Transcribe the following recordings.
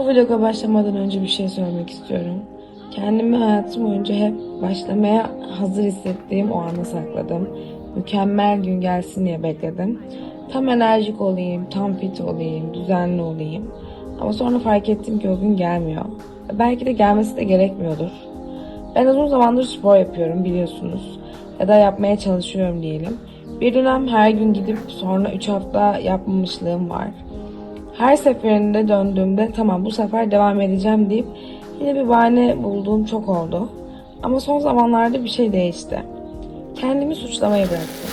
Bu vloga başlamadan önce bir şey söylemek istiyorum. Kendimi hayatım boyunca hep başlamaya hazır hissettiğim o ana sakladım. Mükemmel gün gelsin diye bekledim. Tam enerjik olayım, tam fit olayım, düzenli olayım. Ama sonra fark ettim ki o gün gelmiyor. Belki de gelmesi de gerekmiyordur. Ben uzun zamandır spor yapıyorum biliyorsunuz. Ya da yapmaya çalışıyorum diyelim. Bir dönem her gün gidip sonra 3 hafta yapmamışlığım var. Her seferinde döndüğümde tamam bu sefer devam edeceğim deyip yine bir bahane bulduğum çok oldu. Ama son zamanlarda bir şey değişti. Kendimi suçlamayı bıraktım.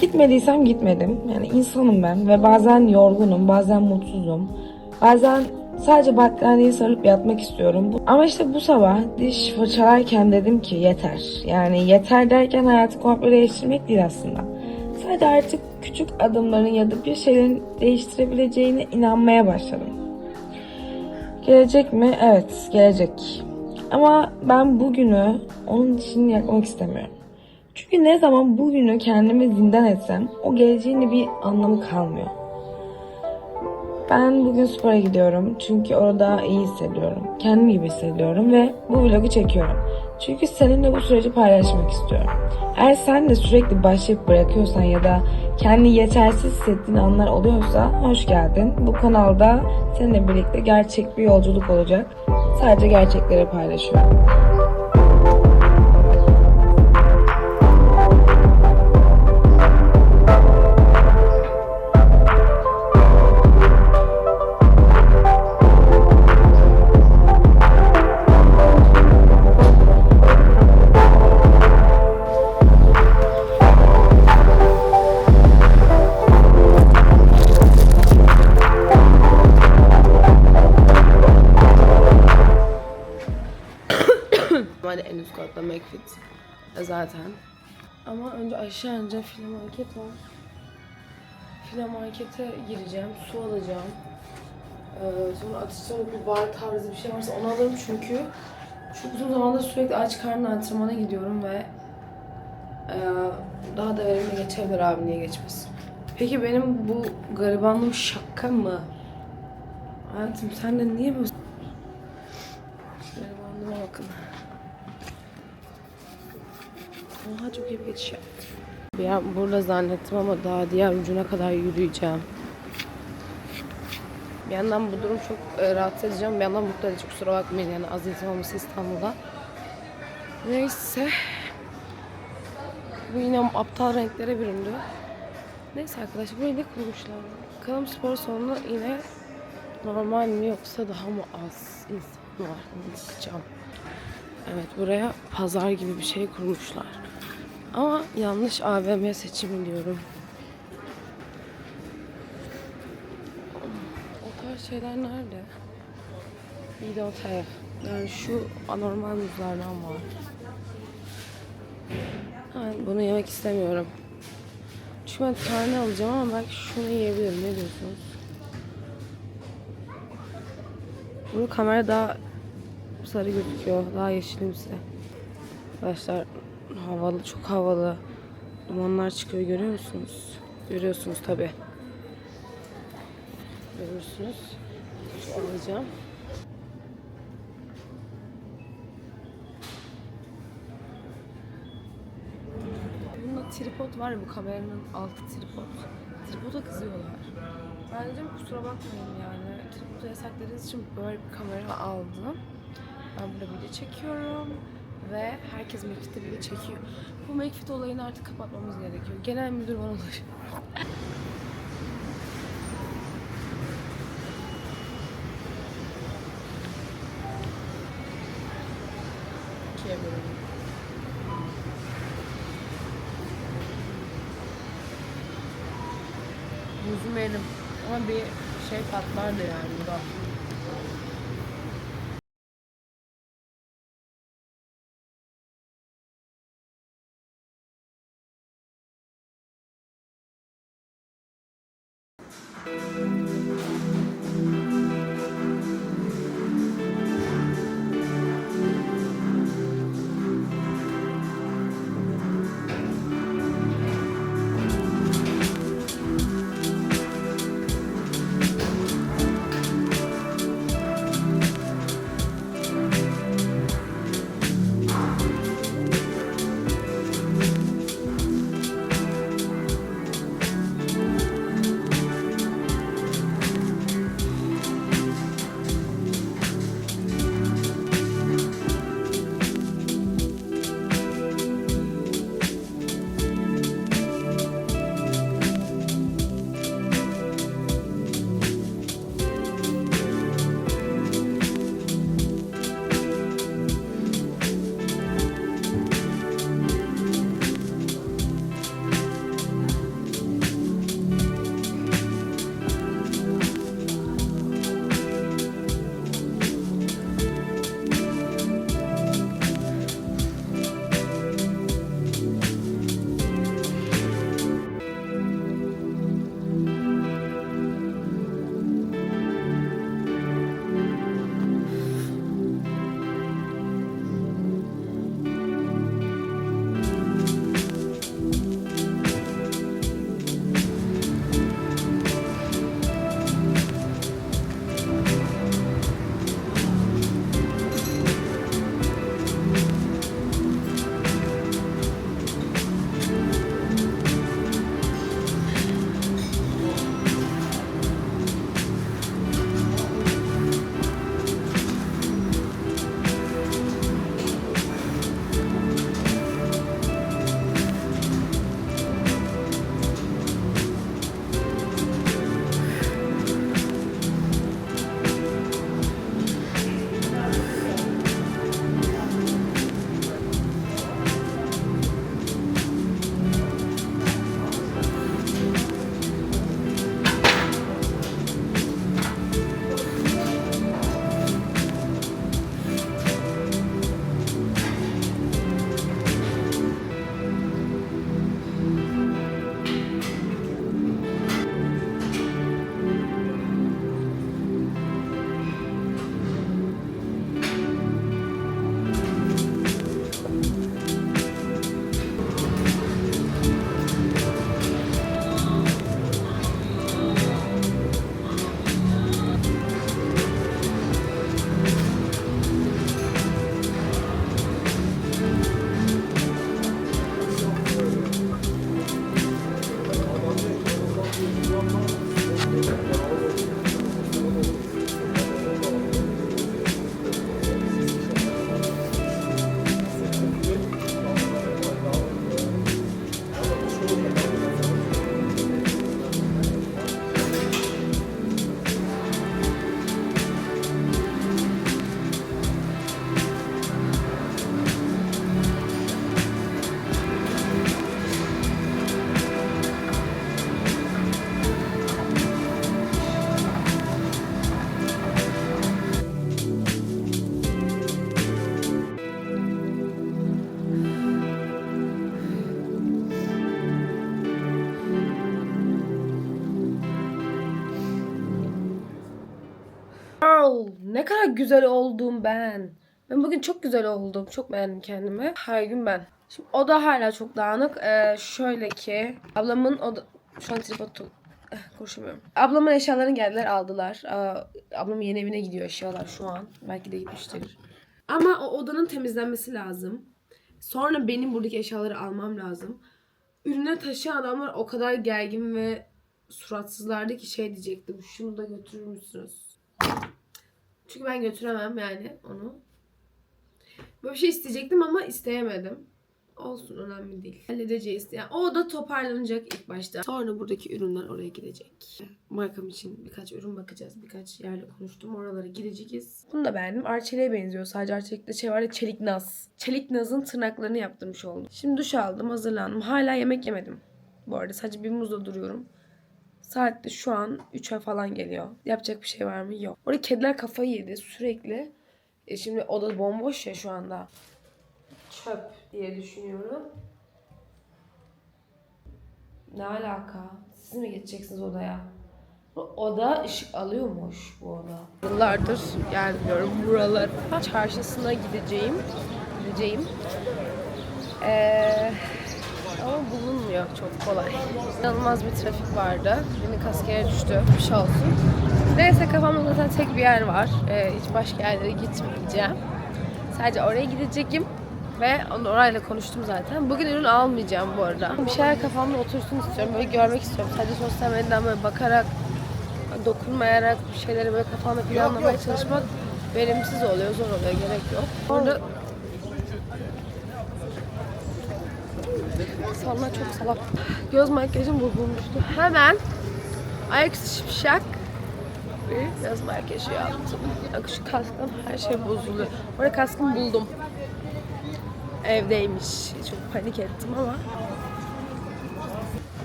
Gitmediysem gitmedim. Yani insanım ben ve bazen yorgunum, bazen mutsuzum. Bazen sadece battaniyeye sarılıp yatmak istiyorum. Ama işte bu sabah diş fırçalarken dedim ki yeter. Yani yeter derken hayatı komple değiştirmek değil aslında. Sadece artık küçük adımların ya da bir şeylerin değiştirebileceğine inanmaya başladım. Gelecek mi? Evet, gelecek. Ama ben bugünü onun dişini yakmak istemiyorum. Çünkü ne zaman bugünü kendime zindan etsem o geleceğin bir anlamı kalmıyor. Ben bugün spora gidiyorum çünkü orada iyi hissediyorum. Kendim gibi hissediyorum ve bu vlogu çekiyorum. Çünkü seninle bu süreci paylaşmak istiyorum. Eğer sen de sürekli başlayıp bırakıyorsan ya da kendini yetersiz hissettiğin anlar oluyorsa hoş geldin. Bu kanalda seninle birlikte gerçek bir yolculuk olacak. Sadece gerçekleri paylaşıyorum. İneceğim file market var. File markete gireceğim, su alacağım. Ee, sonra atıştırmalık bir bar tarzı bir şey varsa onu alırım çünkü çok uzun zamandır sürekli aç karnına antrenmana gidiyorum ve e, daha da verimli geçebilir abi niye geçmesin. Peki benim bu garibanlığım şaka mı? Hayatım sen de niye bu Garibanlığıma bakın. Oha çok iyi bir geçiş an burada zannettim ama daha diğer ucuna kadar yürüyeceğim. Bir yandan bu durum çok e, rahatsız edeceğim. Bir yandan mutlu edici kusura bakmayın yani az insan olması İstanbul'da. Neyse. Bu yine aptal renklere büründü. Neyse arkadaşlar burayı ne kurmuşlar? Bakalım spor salonu yine normal mi yoksa daha mı az insan var? Bakacağım. Evet buraya pazar gibi bir şey kurmuşlar. Ama yanlış AVM seçimi diyorum. O tarz şeyler nerede? Bir otel. Yani şu anormal muzlardan var. Ben bunu yemek istemiyorum. Çünkü ben tane alacağım ama belki şunu yiyebilirim. Ne diyorsunuz? Bu kamera daha sarı gözüküyor. Daha yeşilimsi. Arkadaşlar havalı, çok havalı. Dumanlar çıkıyor görüyor musunuz? Görüyorsunuz tabi. Görüyorsunuz. Şu alacağım. Bunda tripod var ya bu kameranın altı tripod. Tripoda kızıyorlar. Ben dedim kusura bakmayın yani. Tripodu yasakladığınız için böyle bir kamera aldım. Ben burada video çekiyorum ve herkes video çekiyor. Bu Mekfit olayını artık kapatmamız gerekiyor. Genel müdür bana ulaşıyor. İkiye yerim. Ama bir şey patlardı yani bu Wow, ne kadar güzel oldum ben. Ben bugün çok güzel oldum. Çok beğendim kendimi. Her gün ben. Şimdi oda hala çok dağınık. Ee, şöyle ki ablamın oda... Şu an tripod Eh, konuşamıyorum. Ablamın eşyalarını geldiler aldılar. Aa, ablamın yeni evine gidiyor eşyalar şu an. Belki de gitmiştir. Ama o odanın temizlenmesi lazım. Sonra benim buradaki eşyaları almam lazım. Ürünleri taşıyan adamlar o kadar gergin ve suratsızlardı ki şey diyecektim. Şunu da götürür müsünüz? Çünkü ben götüremem yani onu. Böyle bir şey isteyecektim ama isteyemedim. Olsun önemli değil. Halledeceğiz. Yani o da toparlanacak ilk başta. Sonra buradaki ürünler oraya gidecek. Markam için birkaç ürün bakacağız. Birkaç yerle konuştum. Oralara gideceğiz. Bunu da beğendim. Arçelik'e benziyor. Sadece Arçelik'te şey var ya çelik naz. Çelik nazın tırnaklarını yaptırmış oldum. Şimdi duş aldım. Hazırlandım. Hala yemek yemedim. Bu arada sadece bir muzla duruyorum. Saat de şu an 3'e falan geliyor. Yapacak bir şey var mı? Yok. Orada kediler kafayı yedi sürekli. E şimdi oda bomboş ya şu anda. Çöp diye düşünüyorum. Ne alaka? Siz mi geçeceksiniz odaya? Bu oda ışık alıyormuş bu oda. Yıllardır gelmiyorum buralara. Çarşısına gideceğim. Gideceğim. Ee, ama bulunmuyor çok kolay. İnanılmaz bir trafik vardı. Beni kaskeye düştü. Bir şey olsun. Neyse kafamda zaten tek bir yer var. Ee, hiç başka yerlere gitmeyeceğim. Sadece oraya gideceğim. Ve onu orayla konuştum zaten. Bugün ürün almayacağım bu arada. Bir şeyler kafamda otursun istiyorum. Böyle görmek istiyorum. Sadece sosyal medyadan böyle bakarak, dokunmayarak bir şeyleri böyle kafamda planlamaya çalışmak verimsiz oluyor. Zor oluyor. Gerek yok. Orada Sonra çok salak. Göz makyajım bozulmuştu. Hemen ayaküstü şipşak bir göz makyajı yaptım. Bak şu kasktan her şey bozuluyor. Orada kaskımı buldum. Evdeymiş. Çok panik ettim ama.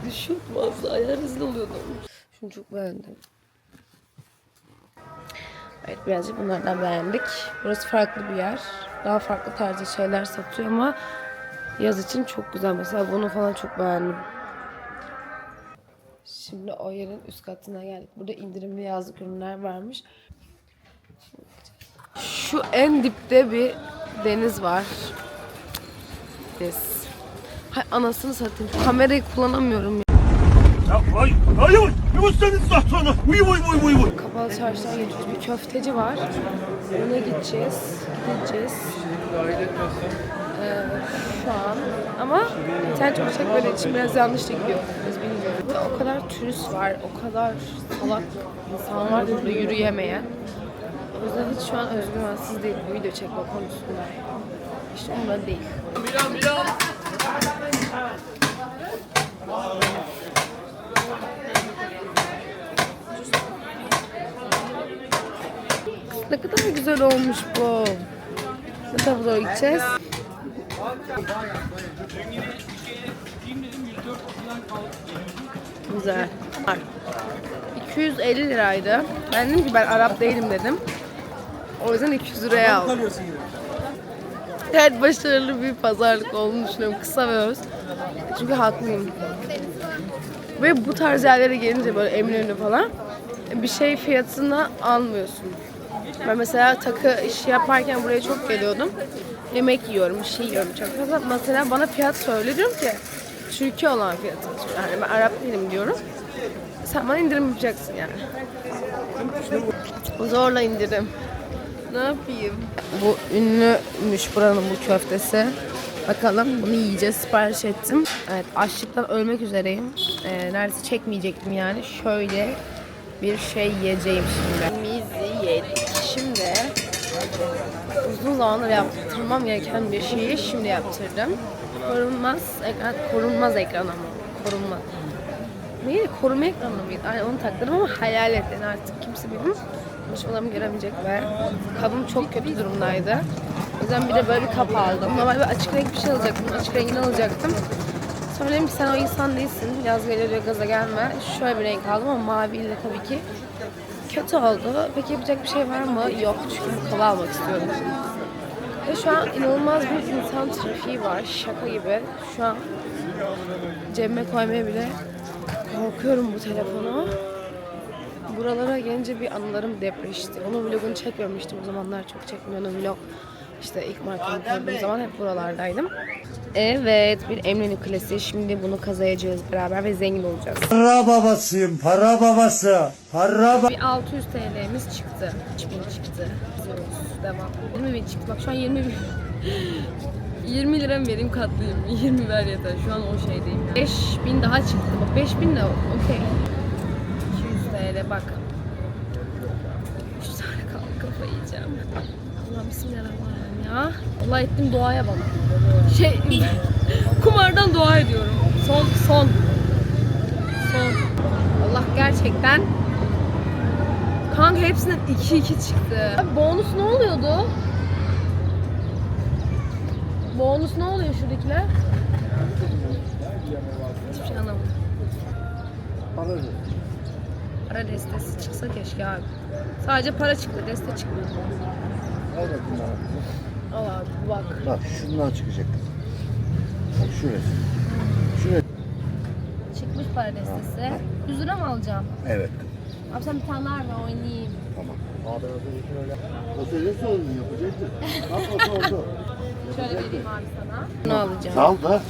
Düşük vallahi rezil oluyordum. Şunu çok beğendim. Evet birazcık bunlardan beğendik. Burası farklı bir yer. Daha farklı tarzda şeyler satıyor ama Yaz için çok güzel. Mesela bunu falan çok beğendim. Şimdi o yerin üst katına geldik. Burada indirimli yazlık ürünler varmış. Şu en dipte bir deniz var. Deniz. Hay anasını satayım. Kamerayı kullanamıyorum ya. Ya vay, ay vay, sen ıslah sonra. Uy uy uy uy uy. Kapalı çarşıdan geçiyoruz. Bir köfteci var. Ona gideceğiz. Gideceğiz. Ee, şu an. Ama internet çok çekmediği için biraz yanlış da gidiyor. Bilmiyorum. O kadar turist var. O kadar salak insan var burada yürüyemeyen. O yüzden hiç şu an özgüvensiz değil bu video çekme konusunda. İşte ondan değil. Ne kadar güzel olmuş bu. Ne Güzel. Var. 250 liraydı. Ben dedim ki ben Arap değilim dedim. O yüzden 200 liraya aldım. Evet başarılı bir pazarlık olduğunu düşünüyorum. Kısa ve öz. Çünkü haklıyım. Ve bu tarz yerlere gelince böyle Eminönü falan bir şey fiyatına almıyorsun. Ben mesela takı işi yaparken buraya çok geliyordum. Yemek yiyorum, bir şey yiyorum çok fazla. Mesela bana fiyat söyle diyorum ki Türkiye olan fiyatı. Yani ben Arap değilim diyorum. Sen bana indirim yapacaksın yani. Zorla indirim. Ne yapayım? Bu ünlümüş buranın bu köftesi. Bakalım bunu yiyeceğiz. Sipariş ettim. Evet açlıktan ölmek üzereyim. Ee, neredeyse çekmeyecektim yani. Şöyle bir şey yiyeceğim şimdi. Mizi yedik. Şimdi uzun zamandır yaptırmam gereken bir şeyi şimdi yaptırdım. Korunmaz ekran, korunmaz ekran ama. Korunmaz. Neydi? Koruma ekranı mıydı? Ay onu taktırdım ama hayal edin artık kimse benim konuşmalarımı göremeyecek ve kabım çok kötü durumdaydı. O yüzden bir de böyle bir kap aldım. Normalde bir açık renk bir şey alacaktım. Açık rengini alacaktım. Sonra dedim ki sen o insan değilsin. Yaz geliyor diye gaza gelme. Şöyle bir renk aldım ama maviyle tabii ki kötü oldu. Peki yapacak bir şey var mı? Yok çünkü kola almak istiyorum. Ve şu an inanılmaz bir insan trafiği var. Şaka gibi. Şu an cebime koymaya bile korkuyorum bu telefonu. Buralara gelince bir anılarım depreşti. Onun vlogunu çekmemiştim. O zamanlar çok çekmiyordum vlog. İşte ilk markamı kurduğum zaman hep buralardaydım. Evet, bir Emre'nin klasiği. Şimdi bunu kazayacağız beraber ve zengin olacağız. Para babasıyım, para babası. Para ba- Bir 600 TL'miz çıktı. 3000 çıktı. Devam. 20 bin çıktı. Bak şu an 20 bin. 20 lira mı vereyim katlayayım. 20 ver yeter. Şu an o şeydeyim. Yani. 5000 daha çıktı. Bak 5000 de okey. 200 TL bak. 3 tane kaldı kafayı yiyeceğim. Allah'ım bismillahirrahmanirrahim ya. Allah ettim doğaya bak. Şey kumardan dua ediyorum. Son. Son. Allah gerçekten Kanka hepsinden 2-2 çıktı. Abi bonus ne oluyordu? Bonus ne oluyor şuradakiler? Hiçbir şey anlamadım. Para destesi çıksa keşke abi. Sadece para çıktı, deste çıkmıyor. Al bakayım bana. Al abi bak. Bak şundan çıkacak. Bak şurası. Şurası. Çıkmış para destesi. 100 lira mı alacağım? Evet. Abi sen bir tane daha ver oynayayım. Tamam. Abi az önce şöyle. O söyle sorun yapacaktı. Bak o oldu. Şöyle vereyim abi sana. Bunu alacağım. Sal da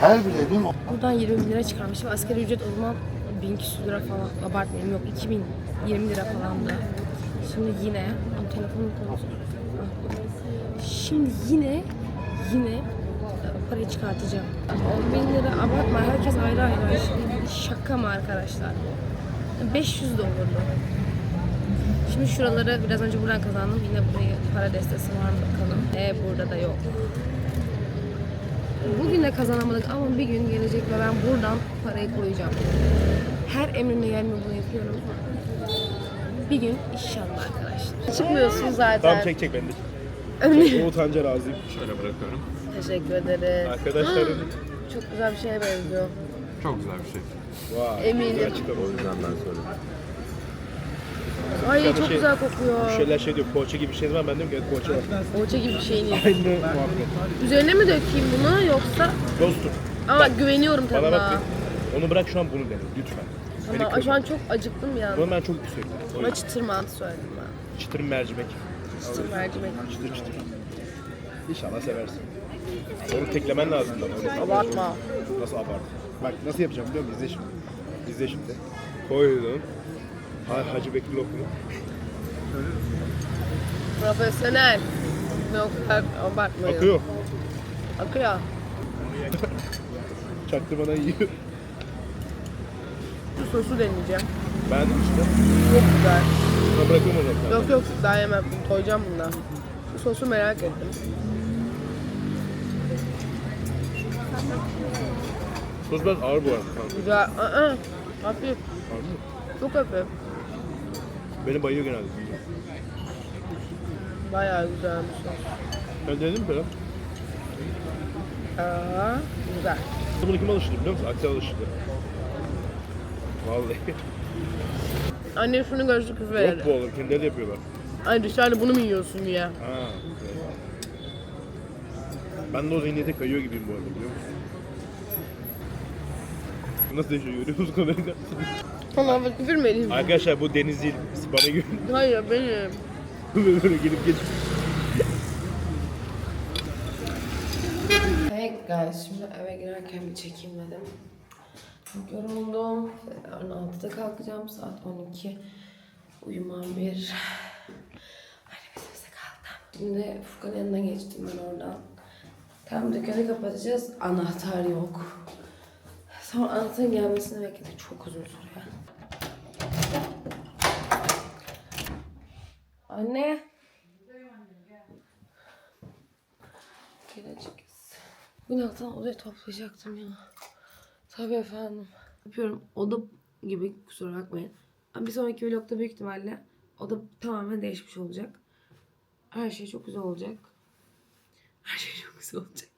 her bilediğim Buradan 20 bin lira çıkarmışım. Asgari ücret o zaman 1000 küsur lira falan. Abartmayayım yok 2000 20 lira falandı. Şimdi yine Am, telefonum konusu. Şimdi yine yine e, parayı çıkartacağım. 10 bin lira abartma herkes ayrı ayrı. Şimdi şaka mı arkadaşlar? 500 de olurdu. Şimdi şuraları biraz önce buradan kazandım. Yine buraya para destesi var mı bakalım. E burada da yok. Bugün de kazanamadık ama bir gün gelecek ve ben buradan parayı koyacağım. Her emrimle gelmiyor bunu yapıyorum. Bir gün inşallah arkadaşlar. Çıkmıyorsun zaten. Tamam çek çek ben de. Öyle. Utanca razıyım. Şöyle bırakıyorum. Teşekkür ederiz. Arkadaşlarım. Çok güzel bir şeye benziyor. Çok güzel bir şey. Vay. Eminim. O yüzden ben söyledim. Ay çok şey- güzel Bu kokuyor. şeyler şey diyor, poğaça gibi bir şey var. Ben dedim ki evet poğaça var. Poğaça gibi bir şeyin yok. Aynı muhabbet. Üzerine mi dökeyim bunu yoksa? Dostum. Ama güveniyorum Bana bak bir. Onu bırak şu an bunu dene lütfen. Ama şu an çok acıktım ya. Bunu ben çok. O Ama çıtır mantı söyledim ben. Çıtır mercimek. Çıtır mercimek. Çıtır çıtır. İnşallah seversin. Onu teklemen lazım. Öyle Abartma. Nasıl abart? Bak nasıl yapacağım biliyor musun? İzle şimdi. İzle şimdi. Koydum. Ha, Hacı Bekir lokumu. Profesyonel. Ne o abartmayın. Akıyor. Akıyor. Çaktı bana yiyor. Şu sosu deneyeceğim. Beğendim işte. Çok güzel. Buna bırakıyorum o zaman. Yok yok daha yemem. Koyacağım bundan. Şu sosu merak ettim. Sos biraz ağır bu arada. kanka. Güzel. Aa, hafif. Mı? Çok hafif. Beni bayıyor genelde. Bayağı güzel bir sos. Ben denedim mi falan? Aa, güzel. Bunu kim alıştırdı biliyor musun? Aksel alıştırdı. Vallahi. Anne şunu görüşü küfür Yok bu verelim. oğlum. Kendileri yapıyorlar. Ay dışarıda bunu mu yiyorsun diye. Ha. Ben de o zihniyete kayıyor gibiyim bu arada biliyor musun? Nasıl yaşıyor görüyor musun kamerada? Tamam bak küfür mü edeyim? Arkadaşlar bu Deniz değil. Bana gün Hayır benim. böyle gelip geçip. Hey guys, şimdi eve girerken bir çekeyim dedim. Çok yoruldum. Yarın 6'da kalkacağım. Saat 12. Uyumam bir. Annemizimize kaldım. Şimdi Furkan'ın yanına geçtim ben oradan. Tam dükkanı kapatacağız. Anahtar yok. Sonra anahtarın gelmesini bekledik. Çok uzun sürüyor. Anne. Geleceğiz. Bugün alttan odayı toplayacaktım ya. Tabii efendim. Yapıyorum. Oda gibi kusura bakmayın. Ama bir sonraki vlogda büyük ihtimalle oda tamamen değişmiş olacak. Her şey çok güzel olacak. Her şey çok güzel olacak.